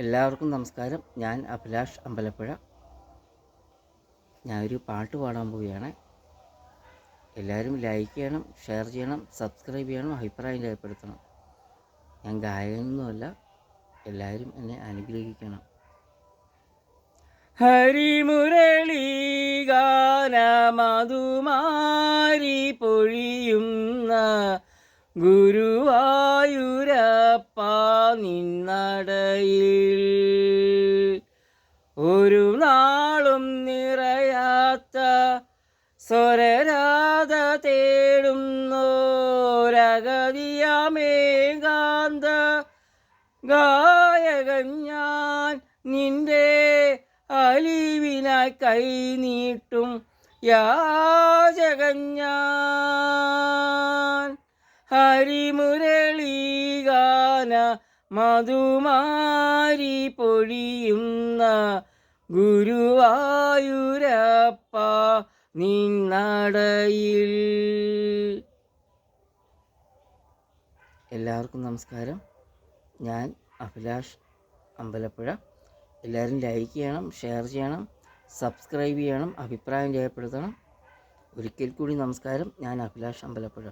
എല്ലാവർക്കും നമസ്കാരം. ഞാൻ അഭിലാഷ് അമ്പലപ്പുഴ. ഞാനൊരു പാട്ട് പാടാൻ പോവുകയാണ്. എല്ലാവരും ലൈക്ക് ചെയ്യണം ഷെയർ ചെയ്യണം സബ്സ്ക്രൈബ് ചെയ്യണം അഭിപ്രായം രേഖപ്പെടുത്തണം. ഞാൻ ഗായകനൊന്നുമല്ല എല്ലാവരും എന്നെ അനുഗ്രഹിക്കണം. ഹരിമുരളി ഗാന മധുമാരി പൊഴിയുന്ന ഗുരുവായൂരപ്പ നിന്നടയിൽ ഒരു നാളും നിറയാത്ത സ്വരരാധ തേടുന്നോരഗതിയമേകാന്ത ഗായകൻ ഞാൻ നിന്റെ അലിവിനായി കൈ നീട്ടും യാചകൻ ഞാൻ. ഹരിമുരളീ ഗാന മധുമാരി പൊഴിയുന്ന ഗുരുവായൂരപ്പ നിന്നടയിൽ. എല്ലാവർക്കും നമസ്കാരം. ഞാൻ അഭിലാഷ് അമ്പലപ്പുഴ. എല്ലാവരും ലൈക്ക് ചെയ്യണം ഷെയർ ചെയ്യണം സബ്സ്ക്രൈബ് ചെയ്യണം അഭിപ്രായം രേഖപ്പെടുത്തണം. ഒരിക്കൽ കൂടി നമസ്കാരം. ഞാൻ അഭിലാഷ് അമ്പലപ്പുഴ.